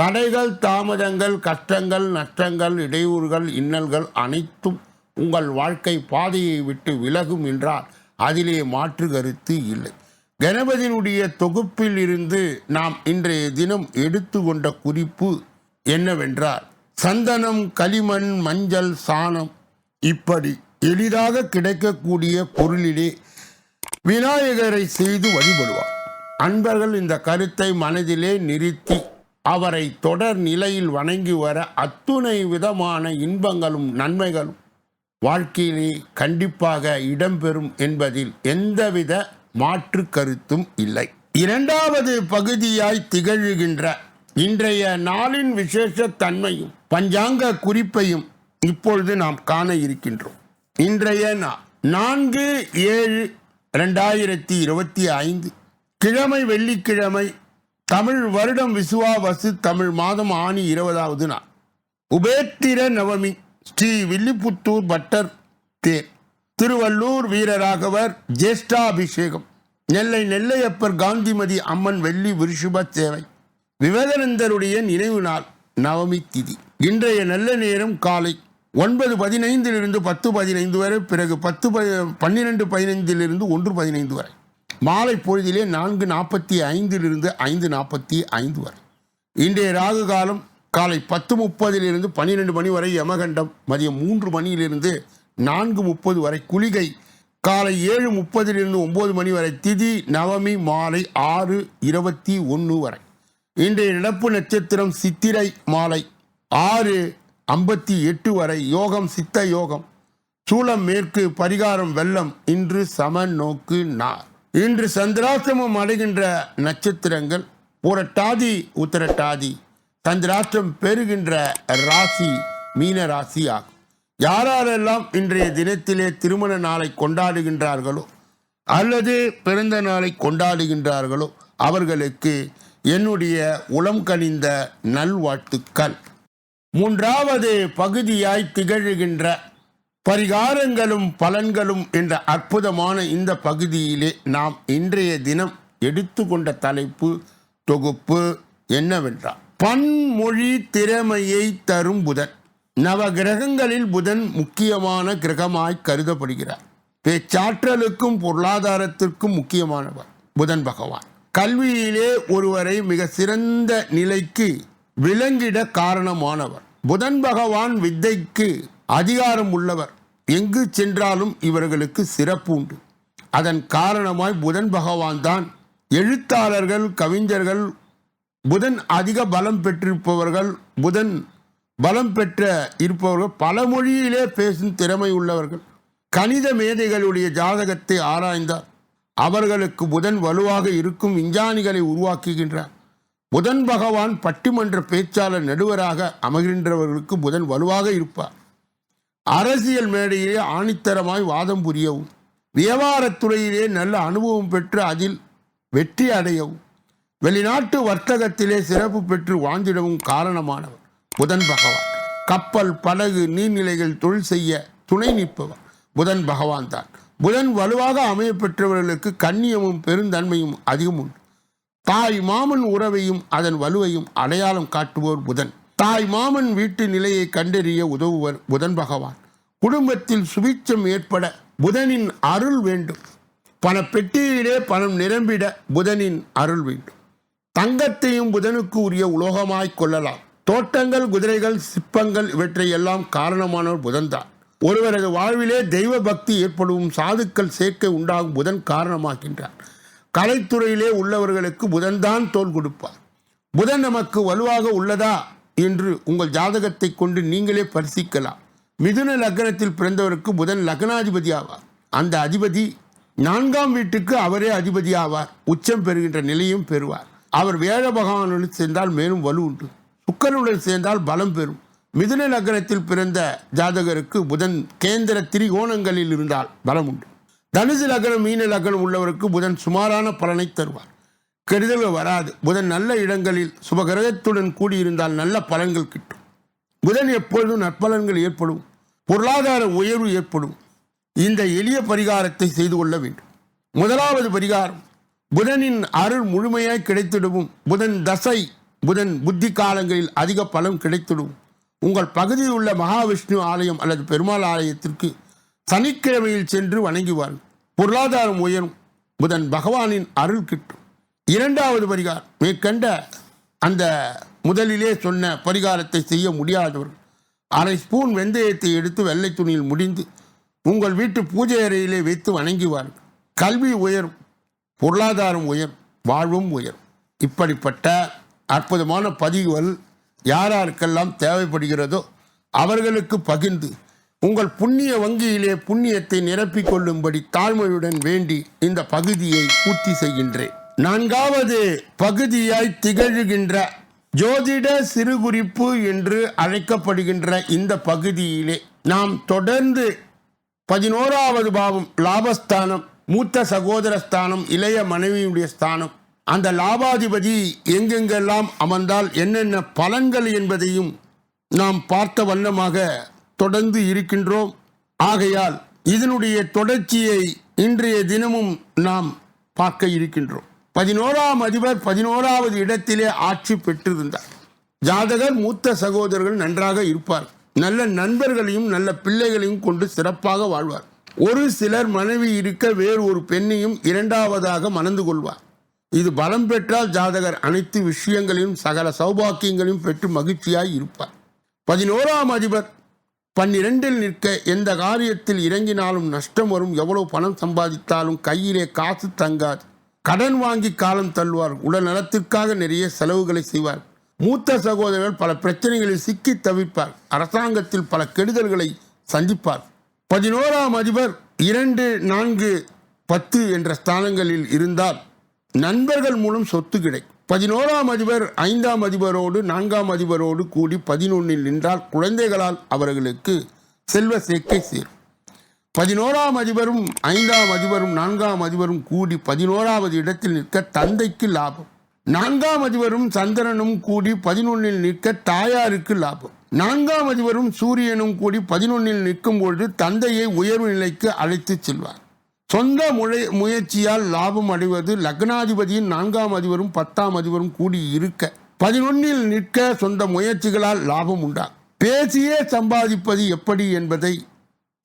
தடைகள் தாமதங்கள் கஷ்டங்கள் நஷ்டங்கள் இடையூறுகள் இன்னல்கள் அனைத்தும் உங்கள் வாழ்க்கை பாதையை விட்டு விலகும் என்றால் அதிலே மாற்று கருத்து இல்லை. கணபதியினுடைய தொகுப்பில் இருந்து நாம் இன்றைய தினம் எடுத்துக்கொண்ட குறிப்பு என்னவென்றால் சந்தனம் களிமண் மஞ்சள் சாணம் இப்படி எளிதாக கிடைக்கக்கூடிய பொருளிலே விநாயகரை செய்து வழிபடுவார். அன்பர்கள் இந்த கருத்தை மனதிலே நிறுத்தி அவரை தொடர் நிலையில் வணங்கி வர அத்துணை விதமான இன்பங்களும் நன்மைகளும் வாழ்க்கையிலே கண்டிப்பாக இடம்பெறும் என்பதில் எந்தவித மாற்று கருத்தும் இல்லை. இரண்டாவது பகுதியாய் திகழ்கின்ற இன்றைய நாளின் விசேஷ தன்மையும் பஞ்சாங்க குறிப்பையும் இப்பொழுது நாம் காண இருக்கின்றோம். இன்றைய நா- நான்கு ஏழு ரெண்டாயிரத்தி இருபத்தி ஐந்து கிழமை வெள்ளிக்கிழமை தமிழ் வருடம் விசுவாவசு தமிழ் மாதம் ஆணி இருபதாவது நாள். உபேத்திர நவமி ஸ்ரீ வில்லிபுத்தூர் பட்டர் தேர். திருவள்ளூர் வீரராகவர் ஜேஷ்டாபிஷேகம். நெல்லை நெல்லையப்பர் காந்திமதி அம்மன் வெள்ளி விருஷுப சேவை. விவேகானந்தருடைய நினைவு நாள் நவமி திதி. இன்றைய நல்ல நேரம் காலை ஒன்பது பதினைந்திலிருந்து பத்து பதினைந்து வரை பிறகு பத்து பன்னிரெண்டு பதினைந்திலிருந்து ஒன்று பதினைந்து வரை. மாலை பொழுதிலே நான்கு நாற்பத்தி ஐந்திலிருந்து ஐந்து நாற்பத்தி ஐந்து வரை. இன்றைய ராகு காலம் காலை பத்து முப்பதிலிருந்து பன்னிரெண்டு மணி வரை யமகண்டம் மதியம் மூன்று மணியிலிருந்து நான்கு முப்பது வரை குளிகை காலை ஏழு முப்பதிலிருந்து ஒன்பது மணி வரை திதி நவமி மாலை ஆறு இருபத்தி ஒன்று வரை. இன்றைய நடப்பு நட்சத்திரம் சித்திரை மாலை ஆறு ஐம்பத்தி எட்டு வரை. யோகம் சித்த யோகம். சூளம் மேற்கு பரிகாரம் வெள்ளம் இன்று சம நோக்கு நார் இன்று சந்திராசிரமம் அடைகின்ற நட்சத்திரங்கள் புரட்டாதி உத்தரட்டாதி. சந்திராஷ்டிரம் பெறுகின்ற ராசி மீன ராசி ஆகும். யாரெல்லாம் இன்றைய தினத்திலே திருமண நாளை கொண்டாடுகின்றார்களோ அல்லது பிறந்த நாளை கொண்டாடுகின்றார்களோ அவர்களுக்கு என்னுடைய உளம் கனிந்த நல்வாழ்த்துக்கள். மூன்றாவது பகுதியாய் திகழ்கின்ற பரிகாரங்களும் பலன்களும் என்ற அற்புதமான இந்த பகுதியிலே நாம் இன்றைய தினம் எடுத்துக்கொண்ட தலைப்பு தொகுப்பு என்னவென்றால் பன்மொழி திறமையை தரும் புதன். நவ கிரகங்களில் புதன் முக்கியமான கிரகமாய் கருதப்படுகிறார். பேச்சாற்றலுக்கும் பொருளாதாரத்திற்கும் முக்கியமானவர் புதன் பகவான். கல்வியிலே ஒருவரை மிக சிறந்த நிலைக்கு விளங்கிட காரணமானவர் புதன் பகவான் வித்தைக்கு அதிகாரம் உள்ளவர். எங்கு சென்றாலும் இவர்களுக்கு சிறப்பு உண்டு. அதன் காரணமாய் புதன் பகவான் தான் எழுத்தாளர்கள் கவிஞர்கள் புதன் அதிக பலம் பெற்றிருப்பவர்கள் புதன் பலம் பெற்ற இருப்பவர்கள் பல மொழியிலே பேசும் திறமை உள்ளவர்கள். கணித மேதைகளுடைய ஜாதகத்தை ஆராய்ந்தார். அவர்களுக்கு புதன் வலுவாக இருக்கும் விஞ்ஞானிகளை உருவாக்குகின்றார். புதன் பகவான் பட்டிமன்ற பேச்சாளர் நடுவராக அமைகின்றவர்களுக்கு புதன் வலுவாக இருப்பார். அரசியல் மேடையிலே ஆணித்தரமாய் வாதம் புரியவும். வியாபாரத்துறையிலே நல்ல அனுபவம் பெற்று அதில் வெற்றி அடையவும். வெளிநாட்டு வர்த்தகத்திலே சிறப்பு பெற்று வாழ்ந்திடவும் காரணமானவர் புதன் பகவான். கப்பல் படகு நீர்நிலைகள் தொழில் செய்ய துணை நிற்பவர் புதன் பகவான் தான். புதன் வலுவாக அமைய பெற்றவர்களுக்கு கண்ணியமும் பெருந்தன்மையும் அதிகம் உண்டு தாய் மாமன் உறவையும் அதன் வலுவையும் அடையாளம் காட்டுவோர் புதன். தாய் மாமன் வீட்டு நிலையை கண்டறிய உதவுவர் புதன் பகவான். குடும்பத்தில் சுபிச்சம் ஏற்பட புதனின் அருள் வேண்டும். பண பெட்டியிலே பணம் நிரம்பிட புதனின் அருள் வேண்டும். தங்கத்தையும் புதனுக்கு உரிய உலோகமாய் கொள்ளலாம். தோட்டங்கள் குதிரைகள் சிற்பங்கள் இவற்றையெல்லாம் காரணமானவர் புதன்தான். ஒருவரது வாழ்விலே தெய்வ பக்தி ஏற்படும் சாதுக்கள் சேர்க்கை உண்டாகும் புதன் காரணமாகின்றார். கலைத்துறையிலே உள்ளவர்களுக்கு புதன்தான் தோல் கொடுப்பார். புதன் நமக்கு வலுவாக உள்ளதா? என்று உங்கள் ஜாதகத்தை கொண்டு நீங்களே பரிசிக்கலாம் மிதுன லக்னத்தில் பிறந்தவருக்கு புதன் லக்னாதிபதி ஆவார் அந்த அதிபதி நான்காம் வீட்டுக்கு அவரே அதிபதி ஆவார் உச்சம் பெறுகின்ற நிலையும் பெறுவார். அவர் வேத பகவானுடன் சேர்ந்தால் மேலும் வலு உண்டு. சுக்கரனுடன் சேர்ந்தால் பலம் பெறும். மிதுன லக்னத்தில் பிறந்த ஜாதகருக்கு புதன் கேந்திர திரிகோணங்களில் இருந்தால் பலம் உண்டு. தனுசு லக்னம் மீன லக்னம் உள்ளவருக்கு புதன் சுமாரான பலனை தருவார். கெடுதல்கள் வராது. புதன் நல்ல இடங்களில் சுபகிரகத்துடன் கூடியிருந்தால் நல்ல பலன்கள் கிட்டும். புதன் எப்பொழுதும் நற்பலன்கள் ஏற்படும். பொருளாதார உயர்வு ஏற்படும். இந்த எளிய பரிகாரத்தை செய்து கொள்ள வேண்டும். முதலாவது பரிகாரம் புதனின் அருள் முழுமையாய் கிடைத்திடவும். புதன் தசை புதன் புத்தி காலங்களில் அதிக பலம் கிடைத்திடும். உங்கள் பகுதியில் உள்ள மகாவிஷ்ணு ஆலயம் அல்லது பெருமாள் ஆலயத்திற்கு சனிக்கிழமையில் சென்று வணங்குவார்கள். பொருளாதாரம் உயரும். புதன் பகவானின் அருள் கிட்டும். இரண்டாவது பரிகாரம். மேற்கண்ட அந்த முதலிலே சொன்ன பரிகாரத்தை செய்ய முடியாதவர்கள் அரை ஸ்பூன் வெந்தயத்தை எடுத்து வெள்ளை துணியில் முடிந்து உங்கள் வீட்டு பூஜை அறையிலே வைத்து வணங்குவார்கள் கல்வி உயரும் பொருளாதாரம் உயரும் வாழ்வும் உயரும். இப்படிப்பட்ட அற்புதமான பதிவுகள் யாராருக்கெல்லாம் தேவைப்படுகிறதோ அவர்களுக்கு பகிர்ந்து உங்கள் புண்ணிய வங்கியிலே புண்ணியத்தை நிரப்பிக் கொள்ளும்படி தாழ்மையுடன் வேண்டி இந்த பகுதியை பூர்த்தி செய்கின்றேன். நான்காவது பகுதியாய் திகழ்கின்ற ஜோதிட சிறுகுறிப்பு என்று அழைக்கப்படுகின்ற இந்த பகுதியிலே நாம் தொடர்ந்து பதினோராவது பாவம் லாபஸ்தானம் மூத்த சகோதர ஸ்தானம் இளைய மனைவியுடைய ஸ்தானம். அந்த லாபாதிபதி எங்கெங்கெல்லாம் அமர்ந்தால் என்னென்ன பலன்கள் என்பதையும் நாம் பார்த்த வண்ணமாக தொடர்ந்து இருக்கின்றோம். ஆகையால் இதனுடைய தொடர்ச்சியை இன்றைய தினமும் நாம் பார்க்க இருக்கின்றோம். பதினோராம் அதிபர் பதினோராவது இடத்திலே ஆட்சி பெற்றிருந்தார். ஜாதகர் மூத்த சகோதரர்கள் நன்றாக இருப்பார். நல்ல நண்பர்களையும் நல்ல பிள்ளைகளையும் கொண்டு சிறப்பாக வாழ்வார். ஒரு சிலர் மனைவி இருக்க வேறு ஒரு பெண்ணையும் இரண்டாவதாக மணந்து கொள்வார். இது பலம் பெற்றால் ஜாதகர் அனைத்து விஷயங்களையும் சகல சௌபாக்கியங்களையும் பெற்று மகிழ்ச்சியாய் இருப்பார். பதினோராம் அதிபர் பன்னிரெண்டில் நிற்க எந்த காரியத்தில் இறங்கினாலும் நஷ்டம் வரும். எவ்வளவு பணம் சம்பாதித்தாலும் கையிலே காசு தங்காது. கடன் வாங்கி காலம் தள்ளுவார். உடல் நலத்திற்காக நிறைய செலவுகளை செய்வார். மூத்த சகோதரர்கள் பல பிரச்சனைகளில் சிக்கி தவிப்பார். அரசாங்கத்தில் பல கெடுதல்களை சந்திப்பார். பதினோராம் அதிபர் இரண்டு நான்கு பத்து என்ற ஸ்தானங்களில் இருந்தால் நண்பர்கள் மூலம் சொத்து கிடைக்கும் பதினோராம் அதிபர் ஐந்தாம் அதிபரோடு நான்காம் அதிபரோடு கூடி பதினொன்னில் நின்றால் குழந்தைகளால் அவர்களுக்கு செல்வ சேர்க்கை சேரும். பதினோராம் அதிபரும் ஐந்தாம் அதிபரும் நான்காம் அதிபரும் கூடி பதினோராவது இடத்தில் நிற்க தந்தைக்கு லாபம். நான்காம் அதிபரும் சந்திரனும் கூடி பதினொன்னில் நிற்க தாயாருக்கு லாபம். நான்காம் அதிபரும் சூரியனும் கூடி பதினொன்னில் நிற்கும் பொழுது தந்தையை உயர்வு நிலைக்கு அழைத்துச் செல்வார். சொந்த முறை முயற்சியால் லாபம் அடைவது லக்னாதிபதியின் நான்காம் அதிபரும் பத்தாம் அதிபரும் கூடி இருக்க பதினொன்னில் நிற்க சொந்த முயற்சிகளால் லாபம் உண்டா? பேசியே சம்பாதிப்பது எப்படி என்பதை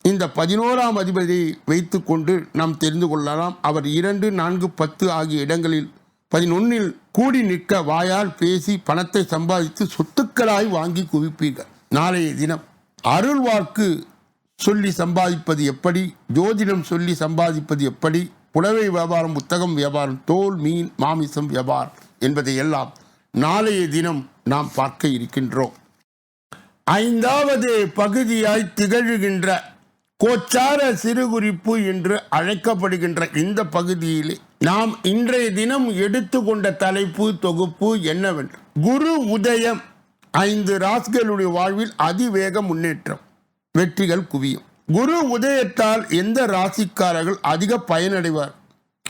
இந்த பதினோராம் அதிபதியை வைத்துக்கொண்டு நாம் தெரிந்து கொள்ளலாம். அவர் இரண்டு நான்கு பத்து ஆகிய இடங்களில் பதினொன்னில் கூடி நிற்க வாயால் பேசி பணத்தை சம்பாதித்து சொத்துக்களாய் வாங்கி குவிப்பீர்கள். நாளைய தினம் அருள் வாக்கு சொல்லி சம்பாதிப்பது எப்படி? ஜோதிடம் சொல்லி சம்பாதிப்பது எப்படி? புடவை வியாபாரம் புத்தகம் வியாபாரம் தோல் மீன் மாமிசம் வியாபாரம் என்பதை எல்லாம் நாளைய தினம் நாம் பார்க்க இருக்கின்றோம். ஐந்தாவது பகுதியாய் திகழ்கின்ற கோச்சார சிறுகுறிப்பு என்று அழைக்கப்படுகின்ற இந்த பகுதியிலே நாம் இன்றைய தினம் எடுத்துக்கொண்ட தலைப்பு தொகுப்பு என்னவென்று. குரு உதயம் ஐந்து ராசிகளுடைய வாழ்வில் அதிவேக முன்னேற்றம். வெற்றிகள் குவியும். குரு உதயத்தால் எந்த ராசிக்காரர்கள் அதிக பயனடைவார்?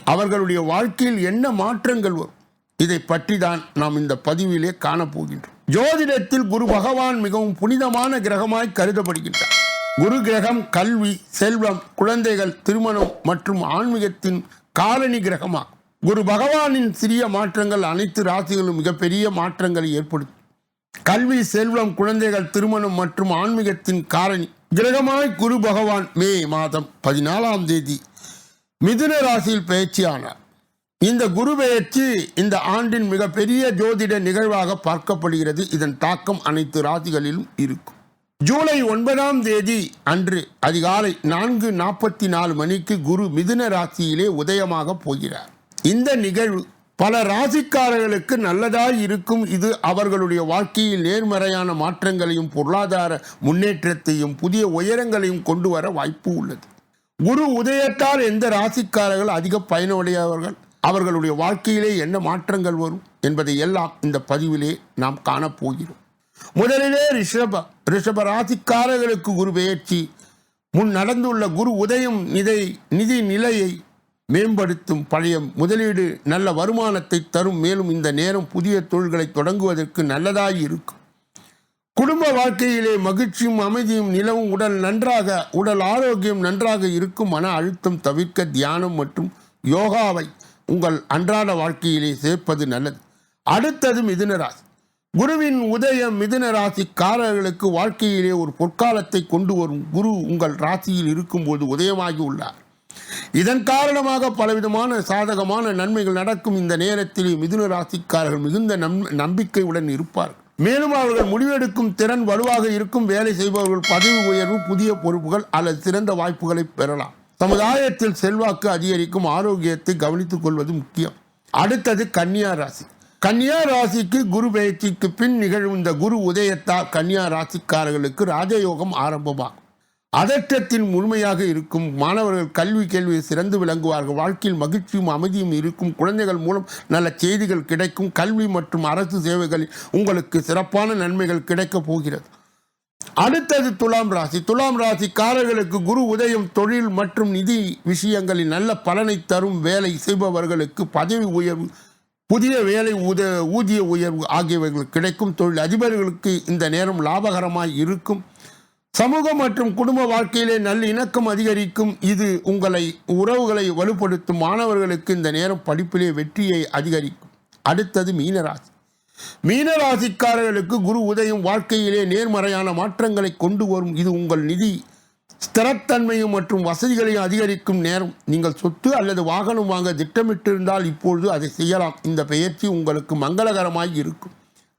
அவர்களுடைய வாழ்க்கையில் என்ன மாற்றங்கள் வரும்? இதை பற்றி தான் நாம் இந்த பதிவிலே காணப்போகின்றோம். ஜோதிடத்தில் குரு பகவான் மிகவும் புனிதமான கிரகமாய் கருதப்படுகின்றார். குரு கிரகம் கல்வி செல்வம் குழந்தைகள் திருமணம் மற்றும் ஆன்மீகத்தின் காலனி கிரகமாகும். குரு பகவானின் சிறிய மாற்றங்கள் அனைத்து ராசிகளும் மிகப்பெரிய மாற்றங்களை ஏற்படுத்தும். கல்வி செல்வம் குழந்தைகள் திருமணம் மற்றும் ஆன்மீகத்தின் காரணி கிரகமாய் குரு பகவான் மே மாதம் பதினாலாம் தேதி மிதுன ராசியில் பயிற்சியானார். இந்த குரு பெயர்ச்சி இந்த ஆண்டின் மிகப்பெரிய ஜோதிட நிகழ்வாக பார்க்கப்படுகிறது. இதன் தாக்கம் அனைத்து ராசிகளிலும் இருக்கும். ஜூலை ஒன்பதாம் தேதி அன்று அதிகாலை நான்கு நாற்பத்தி நாலு மணிக்கு குரு மிதுன ராசியிலே உதயமாக போகிறார். இந்த நிகழ்வு பல ராசிக்காரர்களுக்கு நல்லதாய் இருக்கும். இது அவர்களுடைய வாழ்க்கையில் நேர்மறையான மாற்றங்களையும் பொருளாதார முன்னேற்றத்தையும் புதிய உயரங்களையும் கொண்டு வர வாய்ப்பு உள்ளது. குரு உதயத்தால் எந்த ராசிக்காரர்கள் அதிக பயனுடையவர்கள்? அவர்களுடைய வாழ்க்கையிலே என்ன மாற்றங்கள் வரும் என்பதை எல்லாம் இந்த பதிவிலே நாம் காணப்போகிறோம். முதலிலே ரிஷப ரிஷப ராசிக்காரர்களுக்கு குரு பெயர்ச்சி. முன் நடந்துள்ள குரு உதயம் நிதை நிதி நிலையை மேம்படுத்தும் பழைய முதலீடு நல்ல வருமானத்தை தரும். மேலும் இந்த நேரம் புதிய தொழில்களை தொடங்குவதற்கு நல்லதாய் இருக்கும். குடும்ப வாழ்க்கையிலே மகிழ்ச்சியும் அமைதியும் நிலவும். உடல் நன்றாக உடல் ஆரோக்கியம் நன்றாக இருக்கும். மன அழுத்தம் தவிர்க்க தியானம் மற்றும் யோகாவை உங்கள் அன்றாட வாழ்க்கையிலே சேர்ப்பது நல்லது. அடுத்தது மிதுனராசி. குருவின் உதயம் மிதுன ராசிக்காரர்களுக்கு வாழ்க்கையிலே ஒரு பொற்காலத்தை கொண்டு வரும் குரு உங்கள் ராசியில் இருக்கும்போது உதயமாகி உள்ளார். இதன் காரணமாக பலவிதமான சாதகமான நன்மைகள் நடக்கும் இந்த நேரத்தில் மிதுன ராசிக்காரர்கள் மிகுந்த நம் நம்பிக்கையுடன் இருப்பார்கள். மேலும் அவர்கள் முடிவெடுக்கும் திறன் வலுவாக இருக்கும் வேலை செய்பவர்கள் பதவி உயர்வு புதிய பொறுப்புகள் அல்லது சிறந்த வாய்ப்புகளை பெறலாம். சமுதாயத்தில் செல்வாக்கு அதிகரிக்கும் ஆரோக்கியத்தை கவனித்துக் கொள்வது முக்கியம். அடுத்தது கன்னியா ராசி. கன்னியா ராசிக்கு குரு பயிற்சிக்கு பின் நிகழும் இந்த குரு உதயத்தா கன்னியா ராசிக்காரர்களுக்கு ராஜயோகம் ஆரம்பமாகும் அதற்றத்தின் முழுமையாக இருக்கும் மாணவர்கள் கல்வி கேள்வியை சிறந்து விளங்குவார்கள் வாழ்க்கையில் மகிழ்ச்சியும் அமைதியும் இருக்கும் குழந்தைகள் மூலம் நல்ல செய்திகள் கிடைக்கும் கல்வி மற்றும் அரசு சேவைகளில் உங்களுக்கு சிறப்பான நன்மைகள் கிடைக்கப் போகிறது. அடுத்தது துலாம் ராசி. துலாம் ராசிக்காரர்களுக்கு குரு உதயம் தொழில் மற்றும் நிதி விஷயங்களில் நல்ல பலனை தரும் வேலை செய்பவர்களுக்கு பதவி உயர்வு புதிய வேலை உத ஊதிய உயர்வு ஆகியவைகள் கிடைக்கும். தொழில் அதிபர்களுக்கு இந்த நேரம் லாபகரமாய் இருக்கும். சமூகம் மற்றும் குடும்ப வாழ்க்கையிலே நல்ல இணக்கம் அதிகரிக்கும். இது உங்களை உறவுகளை வலுப்படுத்தும் மாணவர்களுக்கு இந்த நேரம் படிப்பிலே வெற்றியை அதிகரிக்கும். அடுத்தது மீனராசி. மீனராசிக்காரர்களுக்கு குரு உதயம் வாழ்க்கையிலே நேர்மறையான மாற்றங்களை கொண்டு வரும். இது உங்கள் நிதி ஸ்திரத்தன்மையும் மற்றும் வசதிகளையும் அதிகரிக்கும் நேரம் நீங்கள் சொத்து அல்லது வாகனம் வாங்க திட்டமிட்டிருந்தால் இப்பொழுது அதை செய்யலாம். இந்த பெயர்ச்சி உங்களுக்கு மங்களகரமாய் இருக்கும்.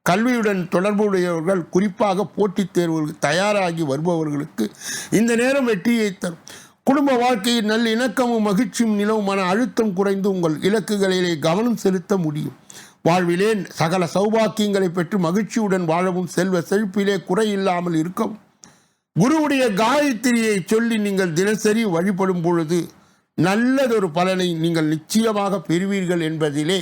கல்வியுடன் தொடர்புடையவர்கள் குறிப்பாக போட்டித் தேர்வுகளுக்கு தயாராகி வருபவர்களுக்கு இந்த நேரம் வெற்றியை தரும். குடும்ப வாழ்க்கையில் நல்ல இணக்கமும் மகிழ்ச்சியும் நிலவும் மன அழுத்தம் குறைந்து உங்கள் இலக்குகளிலே கவனம் செலுத்த முடியும். வாழ்விலே சகல சௌபாக்கியங்களை பெற்று மகிழ்ச்சியுடன் வாழவும் செல்வ செழிப்பிலே குறை இல்லாமல் இருக்கவும். குருவுடைய காயத்ரியை சொல்லி நீங்கள் தினசரி வழிபடும் பொழுது நல்லதொரு பலனை நீங்கள் நிச்சயமாக பெறுவீர்கள் என்பதிலே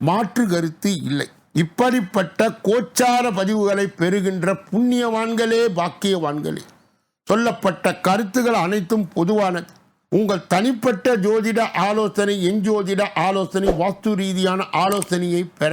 மாற்று கருத்து இல்லை. இப்படிப்பட்ட கோச்சார பதிவுகளை பெறுகின்ற புண்ணியவான்களே பாக்கியவான்களே சொல்லப்பட்ட கருத்துகள் அனைத்தும் பொதுவானது. உங்கள் தனிப்பட்ட ஜோதிட ஆலோசனை எஞ்சோதிட ஆலோசனை வாஸ்து ரீதியான ஆலோசனையை பெற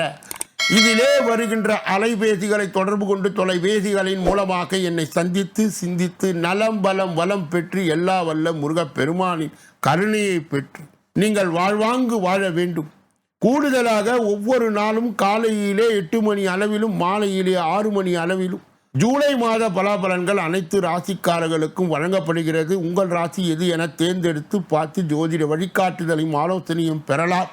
இதிலே வருகின்ற அலைபேசிகளை தொடர்பு கொண்டு தொலைபேசிகளின் மூலமாக என்னை சந்தித்து சிந்தித்து நலம் பலம் வளம் பெற்று எல்லா வல்ல முருகப்பெருமானின் கருணையை பெற்று நீங்கள் வாழ்வாங்கு வாழ வேண்டும். கூடுதலாக ஒவ்வொரு நாளும் காலையிலே எட்டு மணி அளவிலும் மாலையிலே ஆறு மணி அளவிலும் ஜூலை மாத பலாபலன்கள் அனைத்து ராசிக்காரர்களுக்கும் வழங்கப்படுகிறது. உங்கள் ராசி எது என தேர்ந்தெடுத்து பார்த்து ஜோதிட வழிகாட்டுதலையும் ஆலோசனையும் பெறலாம்.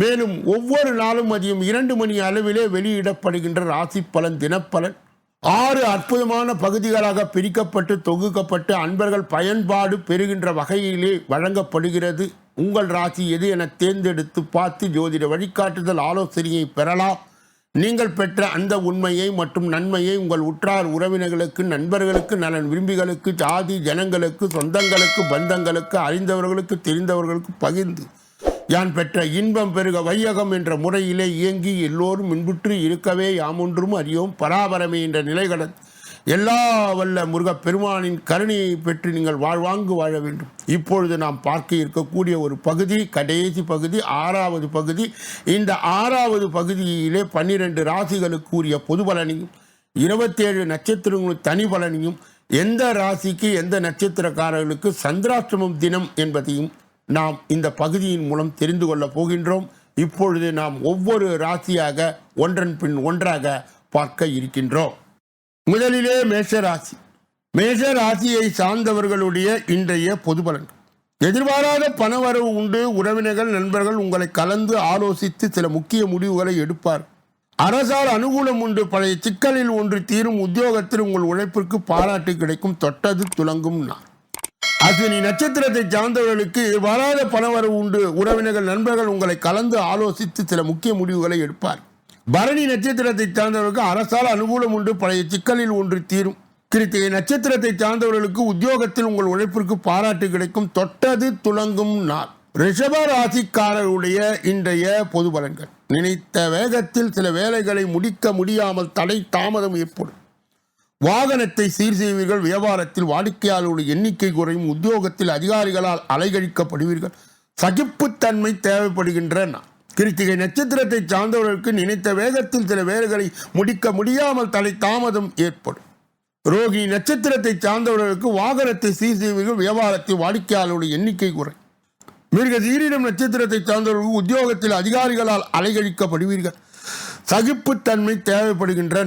மேலும் ஒவ்வொரு நாளும் மதியம் இரண்டு மணி அளவிலே வெளியிடப்படுகின்ற ராசி பலன் தினப்பலன். ஆறு அற்புதமான பகுதிகளாக பிரிக்கப்பட்டு தொகுக்கப்பட்டு அன்பர்கள் பயன்பாடு பெறுகின்ற வகையிலே வழங்கப்படுகிறது. உங்கள் ராசி எது என தேர்ந்தெடுத்து பார்த்து ஜோதிட வழிகாட்டுதல் ஆலோசனையை பெறலாம். நீங்கள் பெற்ற அந்த உண்மையை மற்றும் நன்மையை உங்கள் உற்றார் உறவினர்களுக்கு நண்பர்களுக்கு நலன் விரும்பிகளுக்கு ஜாதி ஜனங்களுக்கு சொந்தங்களுக்கு பந்தங்களுக்கு அறிந்தவர்களுக்கு தெரிந்தவர்களுக்கு பகிர்ந்து யான் பெற்ற இன்பம் பெருக வையகம் என்ற முறையிலே இயங்கி எல்லோரும் மின்புற்று இருக்கவே யாமொன்றும் அறியோம். பராபரமே என்ற நிலைகடன் எல்லா வல்ல முருகப் பெருமானின் கருணையை பெற்று நீங்கள் வாழ்வாங்கு வாழ வேண்டும். இப்பொழுது நாம் பார்க்க இருக்கக்கூடிய ஒரு பகுதி கடைசி பகுதி ஆறாவது பகுதி. இந்த ஆறாவது பகுதியிலே பன்னிரண்டு ராசிகளுக்கு உரிய பொது பலனையும் இருபத்தேழு நட்சத்திரங்களும் தனி பலனையும் எந்த ராசிக்கு எந்த நட்சத்திரக்காரர்களுக்கு சந்திராஷ்டமம் தினம் என்பதையும் நாம் இந்த பகுதியின் மூலம் தெரிந்து கொள்ளப் போகின்றோம். இப்பொழுது நாம் ஒவ்வொரு ராசியாக ஒன்றன் பின் ஒன்றாக பார்க்க இருக்கின்றோம். முதலிலே மேஷ ராசி. மேஷ ராசியை சார்ந்தவர்களுடைய இன்றைய பொது பலன்கள். எதிர்பாராத பணவரவு உண்டு. உறவினர்கள் நண்பர்கள் உங்களை கலந்து ஆலோசித்து சில முக்கிய முடிவுகளை எடுப்பார். அரசால் அனுகூலம் உண்டு. பழைய சிக்கலில் ஒன்று தீரும். உத்தியோகத்தில் உங்கள் உழைப்பிற்கு பாராட்டு கிடைக்கும். தொட்டது துலங்கும் நான் அஸ்வினி நட்சத்திரத்தை சார்ந்தவர்களுக்கு வராத பணவரவு உண்டு. உறவினர்கள் நண்பர்கள் உங்களை கலந்து ஆலோசித்து சில முக்கிய முடிவுகளை எடுப்பார். பரணி நட்சத்திரத்தை சார்ந்தவர்களுக்கு அரசால் அனுகூலம் உண்டு. பழைய சிக்கலில் ஒன்று தீரும். கிருத்திகை நட்சத்திரத்தை சார்ந்தவர்களுக்கு உத்தியோகத்தில் உங்கள் உழைப்பிற்கு பாராட்டு கிடைக்கும். தொட்டது துளங்கும் நாள். ரிஷப ராசிக்காரருடைய இன்றைய பொது பலன்கள். நினைத்த வேகத்தில் சில வேலைகளை முடிக்க முடியாமல் தடை தாமதம் ஏற்படும். வாகனத்தை சீர் செய்வீர்கள் வியாபாரத்தில் வாடிக்கையாளர்களுடைய எண்ணிக்கை குறையும் உத்தியோகத்தில் அதிகாரிகளால் அலைகழிக்கப்படுவீர்கள். சகிப்புத்தன்மை தேவைப்படுகின்ற கிருத்திகை நட்சத்திரத்தை சார்ந்தவர்களுக்கு நினைத்த வேகத்தில் சில வேலைகளை முடிக்க முடியாமல் தலை தாமதம் ஏற்படும். ரோகி நட்சத்திரத்தை சார்ந்தவர்களுக்கு வாகனத்தை சீர் செய்வீர்கள் வியாபாரத்தில் வாடிக்கையாளர்களுடைய எண்ணிக்கை குறை மிருக சீரிடம் நட்சத்திரத்தை சார்ந்தவர்களுக்கு உத்தியோகத்தில் அதிகாரிகளால் அலைகழிக்கப்படுவீர்கள். சகிப்புத்தன்மை தேவைப்படுகின்ற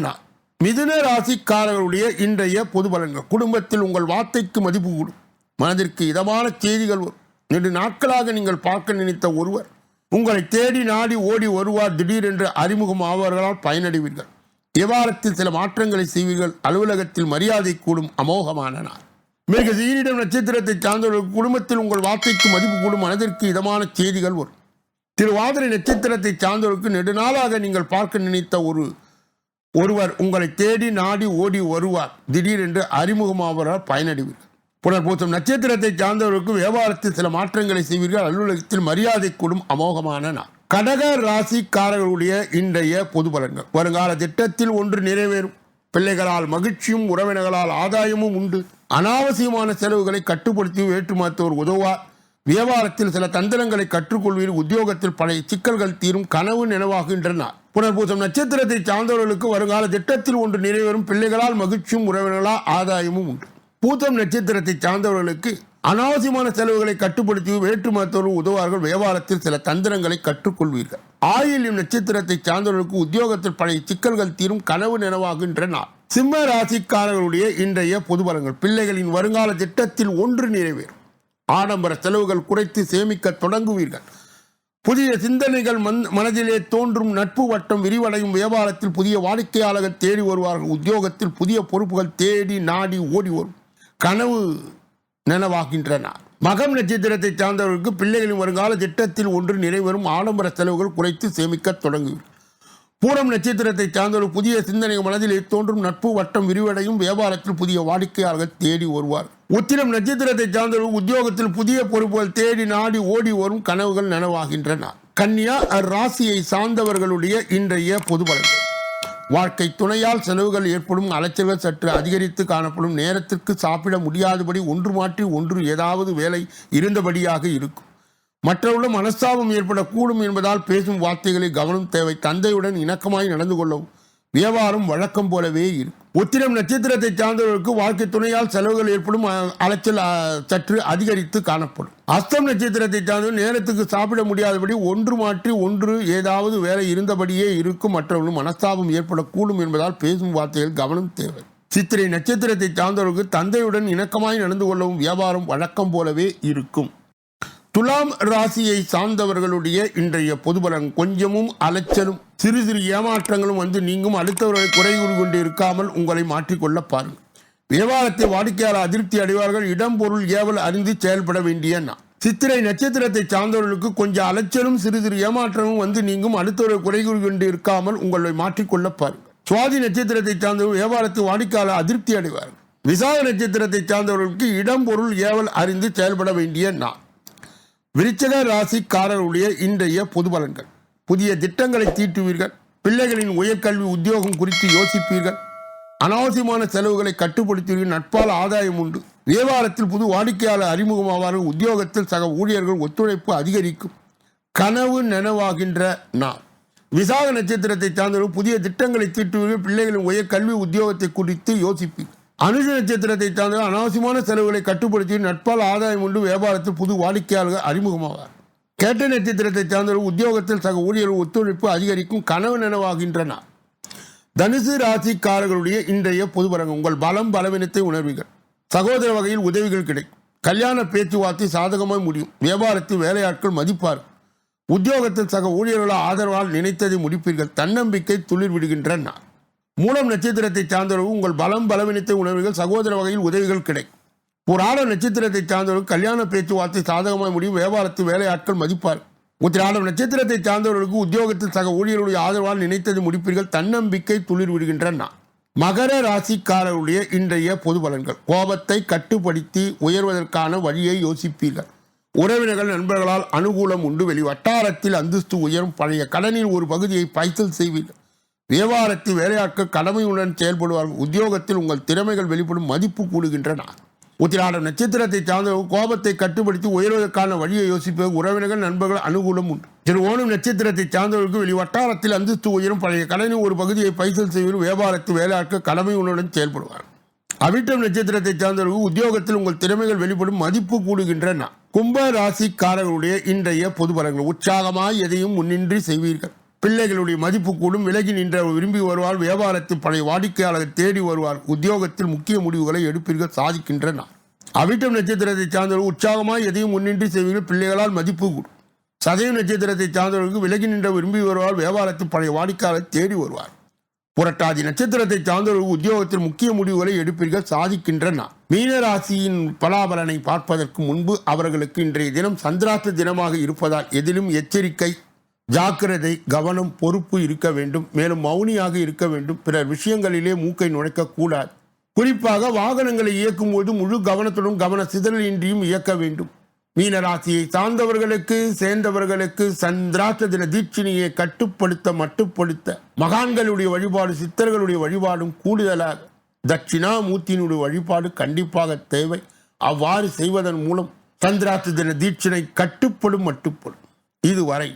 மிதுன ராசிக்காரர்களுடைய இன்றைய பொது பலன்கள். குடும்பத்தில் உங்கள் வார்த்தைக்கு மதிப்பு கூடும். மனதிற்கு இதமான செய்திகள் வரும். நெடு நாட்களாக நீங்கள் பார்க்க நினைத்த ஒருவர் உங்களை தேடி நாடி ஓடி வருவார் திடீரென்று அறிமுகம் ஆவார்களால் பயனடைவீர்கள். வியாபாரத்தில் சில மாற்றங்களை செய்வீர்கள். அலுவலகத்தில் மரியாதை கூடும் அமோகமான நாள் மிக சீரிடம் நட்சத்திரத்தை சார்ந்தவர்கள் குடும்பத்தில் உங்கள் வார்த்தைக்கு மதிப்பு கூடும். மனதிற்கு இதமான செய்திகள் வரும். திருவாதிரை நட்சத்திரத்தை சார்ந்தவருக்கு நெடுநாளாக நீங்கள் பார்க்க நினைத்த ஒரு ஒருவர் உங்களை தேடி நாடி ஓடி வருவார். திடீரென்று அறிமுகமாவரால் பயனடைவீர்கள் புனர்பூசம் நட்சத்திரத்தை சார்ந்தவர்களுக்கு வியாபாரத்தில் சில மாற்றங்களை செய்வீர்கள். அலுவலகத்தில் மரியாதை கூடும் அமோகமான நாள். கடக ராசிக்காரர்களுடைய இன்றைய பொது பலன்கள். வருங்கால திட்டத்தில் ஒன்று நிறைவேறும். பிள்ளைகளால் மகிழ்ச்சியும் உறவினர்களால் ஆதாயமும் உண்டு. அனாவசியமான செலவுகளை கட்டுப்படுத்தி வேற்றுமாத்தோர் உதவார் வியாபாரத்தில் சில தந்திரங்களை கற்றுக்கொள்வீர் உத்தியோகத்தில் பழைய சிக்கல்கள் தீரும் கனவு நினைவாகின்றன புனர்பூசம் நட்சத்திரத்தை சார்ந்தவர்களுக்கு வருங்கால திட்டத்தில் ஒன்று நிறைவேறும் பிள்ளைகளால் மகிழ்ச்சியும் உறவினர்களால் ஆதாயமும் உண்டு. பூத்தம் நட்சத்திரத்தை சார்ந்தவர்களுக்கு அனாவசியமான செலவுகளை கட்டுப்படுத்தி வேற்று மருத்துவர்கள் உதவார்கள் வியாபாரத்தில் சில தந்திரங்களை கற்றுக்கொள்வீர்கள். ஆயில்யம் நட்சத்திரத்தை சார்ந்தவர்களுக்கு உத்தியோகத்தில் பழைய சிக்கல்கள் தீரும் கனவு நினைவாகின்ற நாள் சிம்ம ராசிக்காரர்களுடைய இன்றைய பொதுபலங்கள் பிள்ளைகளின் வருங்கால திட்டத்தில் ஒன்று நிறைவேறும். ஆடம்பர செலவுகள் குறைத்து சேமிக்க தொடங்குவீர்கள். புதிய சிந்தனைகள் மன் மனதிலே தோன்றும் நட்பு வட்டம் விரிவடையும் வியாபாரத்தில் புதிய வாடிக்கையாளர்கள் தேடி வருவார்கள். உத்தியோகத்தில் புதிய பொறுப்புகள் தேடி நாடி ஓடி வரும். கனவு நனவாகின்றன. மகம் நட்சத்திரத்தை சார்ந்தவர்களுக்கு பிள்ளைகளின் வருங்கால திட்டத்தில் ஒன்று நிறைவேறும். ஆடம்பர செலவுகள் குறைத்து சேமிக்க தொடங்குவீர்கள். பூரம் நட்சத்திரத்தை சார்ந்தவர்கள் புதிய சிந்தனை மனதிலே தோன்றும் நட்பு வட்டம் விரிவடையும் வியாபாரத்தில் புதிய வாடிக்கையாளர்கள் தேடி வருவார். உத்திரம் நட்சத்திரத்தை சார்ந்தவர்கள் உத்தியோகத்தில் புதிய பொறுப்புகள் தேடி நாடி ஓடி வரும் கனவுகள் நனவாகின்றன. கன்னியா ராசியை சார்ந்தவர்களுடைய இன்றைய பொது வாழ்க்கை துணையால் செலவுகள் ஏற்படும் அலைச்சல்கள் சற்று அதிகரித்து காணப்படும் நேரத்திற்கு சாப்பிட முடியாதபடி ஒன்று மாற்றி ஒன்று ஏதாவது வேலை இருந்தபடியாக இருக்கும். மற்றவர்களும் மனஸ்தாபம் ஏற்படக்கூடும் என்பதால் பேசும் வார்த்தைகளை கவனம் தேவை. தந்தையுடன் இணக்கமாய் நடந்து கொள்ளவும். வியாபாரம் வழக்கம் போலவே இருக்கும். உத்திரம் நட்சத்திரத்தை சார்ந்தவர்களுக்கு வாழ்க்கை துணையால் செலவுகள் ஏற்படும். அலைச்சல் சற்று அதிகரித்து காணப்படும். அஸ்தம் நட்சத்திரத்தை சார்ந்த நேரத்துக்கு சாப்பிட முடியாதபடி ஒன்று மாற்றி ஒன்று ஏதாவது வேலை இருந்தபடியே இருக்கும். மற்றவர்களும் மனஸ்தாபம் ஏற்படக்கூடும் என்பதால் பேசும் வார்த்தைகள் கவனம் தேவை. சித்திரை நட்சத்திரத்தை சார்ந்தவர்களுக்கு தந்தையுடன் இணக்கமாய் நடந்து கொள்ளவும். வியாபாரம் வழக்கம் போலவே இருக்கும். துலாம் ராசியை சார்ந்தவர்களுடைய இன்றைய பொதுபலன் கொஞ்சமும் அலைச்சலும் சிறு சிறு ஏமாற்றங்களும் வந்து நீங்கும். அடுத்தவர்களை குறைகூறு கொண்டு இருக்காமல் உங்களை மாற்றிக்கொள்ள பாருங்கள். வியாபாரத்தை வாடிக்கையாளர் அதிருப்தி அடைவார்கள். இடம் பொருள் ஏவல் அறிந்து செயல்பட வேண்டிய நாள். சித்திரை நட்சத்திரத்தை சார்ந்தவர்களுக்கு கொஞ்சம் அலைச்சலும் சிறு சிறு ஏமாற்றமும் வந்து நீங்கும். அடுத்தவரை குறைகூறு கொண்டு இருக்காமல் உங்களை மாற்றிக்கொள்ள பாருங்கள். சுவாதி நட்சத்திரத்தை சார்ந்தவர் வியாபாரத்தை வாடிக்கையாளர் அதிருப்தி அடைவார்கள். விசாக நட்சத்திரத்தை சார்ந்தவர்களுக்கு இடம் பொருள் ஏவல் அறிந்து செயல்பட வேண்டிய நான் விருச்சக ராசிக்காரருடைய இன்றைய பொது பலன்கள். புதிய திட்டங்களை தீட்டுவீர்கள். பிள்ளைகளின் உயர்கல்வி உத்தியோகம் குறித்து யோசிப்பீர்கள். அனாவசியமான செலவுகளை கட்டுப்படுத்துவீர்கள். நட்பால் ஆதாயம் உண்டு. வியாபாரத்தில் புது வாடிக்கையாளர் அறிமுகமாவார்கள். உத்தியோகத்தில் சக ஊழியர்கள் ஒத்துழைப்பு அதிகரிக்கும். கனவு நனவாகின்ற நாள். விசாக நட்சத்திரத்தை சார்ந்தவர்கள் புதிய திட்டங்களை தீட்டுவீர்கள். பிள்ளைகளின் உயர் கல்வி உத்தியோகத்தை குறித்து யோசிப்பீர்கள். அனுஷ நட்சத்திரத்தை சார்ந்தவர்கள் அனாவசியமான செலவுகளை கட்டுப்படுத்தி நட்பால் ஆதாயம் உண்டு வியாபாரத்தில் புது வாடிக்கையாளர்கள் அறிமுகமாவார். கேட்ட நட்சத்திரத்தை சார்ந்தவர்கள் உத்தியோகத்தில் சக ஊழியர்கள் ஒத்துழைப்பு அதிகரிக்கும் கனவு நனவாகின்றன. தனுசு ராசிக்காரர்களுடைய இன்றைய பொதுபலங்கள் உங்கள் பலம் பலவீனத்தை உணர்வீர்கள். சகோதர வகையில் உதவிகள் கிடைக்கும். கல்யாண பேச்சுவார்த்தை சாதகமாய் முடியும். வியாபாரத்தில் வேலையாட்கள் மதிப்பார். உத்தியோகத்தில் சக ஊழியர்களால் ஆதரவால் நினைத்ததை முடிப்பீர்கள். தன்னம்பிக்கை துளிர் விடுகின்றன மூலம் நட்சத்திரத்தை சார்ந்தவர்கள் உங்கள் பலம் பலவீனத்தை உணர்வீர்கள் சகோதர வகையில் உதவிகள் கிடைக்கும். ஆட நட்சத்திரத்தை சார்ந்தவர்கள் கல்யாண பேச்சுவார்த்தை சாதகமாக முடியும் வியாபாரத்து வேலையாட்கள் மதிப்பார். உத்திராடம் நட்சத்திரத்தை சார்ந்தவர்களுக்கு உத்தியோகத்தில் சக ஊழியர்களுடைய ஆதரவால் நினைத்தது முடிப்பீர்கள் தன்னம்பிக்கை துளிர் விடுகின்றன. மகர ராசிக்காரருடைய இன்றைய பொது பலன்கள். கோபத்தை கட்டுப்படுத்தி உயர்வதற்கான வழியை யோசிப்பீர்கள். உறவினர்கள் நண்பர்களால் அனுகூலம் உண்டு வெளி வட்டாரத்தில் அந்தஸ்து உயரும் பழைய கடனில் ஒரு பகுதியை பைசல் செய்வீர்கள். வியாபாரத்தை வேலையாட்கள் கடமையுடன் செயல்படுவார்கள். உத்தியோகத்தில் உங்கள் திறமைகள் வெளிப்படும் மதிப்பு கூடுகின்றன. உத்திராடம் நட்சத்திரத்தை சார்ந்த கோபத்தை கட்டுப்படுத்தி உயர்வதற்கான வழியை யோசிப்பது உறவினர்கள் நண்பர்கள் அனுகூலம் உண்டு. திரு ஓணம் நட்சத்திரத்தை சார்ந்தவர்களுக்கு வெளி வட்டாரத்தில் அந்தஸ்து உயரும். பழைய கடனின் ஒரு பகுதியை பைசல் செய்வது வியாபாரத்து வேலையாட்கள் கடமையுடன் செயல்படுவார் அவிட்டம் நட்சத்திரத்தை சார்ந்தவர்கள் உத்தியோகத்தில் உங்கள் திறமைகள் வெளிப்படும் மதிப்பு கூடுகின்றன. கும்ப ராசிக்காரர்களுடைய இன்றைய பொது பலன்கள். உற்சாகமாய் எதையும் முன்னின்றி செய்வீர்கள். பிள்ளைகளுடைய மதிப்பு கூடும். விலகி நின்ற விரும்பி வருவார் வியாபாரத்தில் பழைய வாடிக்கையாளர் தேடி வருவார் உத்தியோகத்தில் முக்கிய முடிவுகளை எடுப்பீர்கள். சாதிக்கின்றன அவிட்டம் நட்சத்திரத்தை சார்ந்தவர்கள் உற்சாகமாக எதையும் முன்னின்றி செய்வீர்கள். பிள்ளைகளால் மதிப்பு கூடும். சதய நட்சத்திரத்தை சார்ந்தவர்களுக்கு விலகி நின்ற விரும்பி வருவார் வியாபாரத்தில் பழைய வாடிக்கையாளர் தேடி வருவார் புரட்டாதி நட்சத்திரத்தை சார்ந்தவர்கள் உத்தியோகத்தில் முக்கிய முடிவுகளை எடுப்பீர்கள். சாதிக்கின்றன மீனராசியின் பலாபலனை பார்ப்பதற்கு முன்பு அவர்களுக்கு இன்றைய தினம் சந்திராஷ்ட தினமாக இருப்பதால் எதிலும் எச்சரிக்கை ஜாக்கிரதை கவனம் பொறுப்பு இருக்க வேண்டும். மேலும் மௌனியாக இருக்க வேண்டும். பிறர் விஷயங்களிலே மூக்கை நுழைக்க கூடாது. குறிப்பாக வாகனங்களை இயக்கும் போது முழு கவனத்துடன் கவன சிதறலின்றியும் இயக்க வேண்டும். மீனராசியை சார்ந்தவர்களுக்கு சேர்ந்தவர்களுக்கு சந்திராஷ்ட தின தீட்சினியை கட்டுப்படுத்த மட்டுப்படுத்த மகான்களுடைய வழிபாடு சித்தர்களுடைய வழிபாடும் கூடுதலாக. தட்சிணாமூர்த்தியினுடைய வழிபாடு கண்டிப்பாக தேவை. அவ்வாறு செய்வதன் மூலம் சந்திராஷ்ட தின தீட்சிணை கட்டுப்படும் மட்டுப்படும். இதுவரை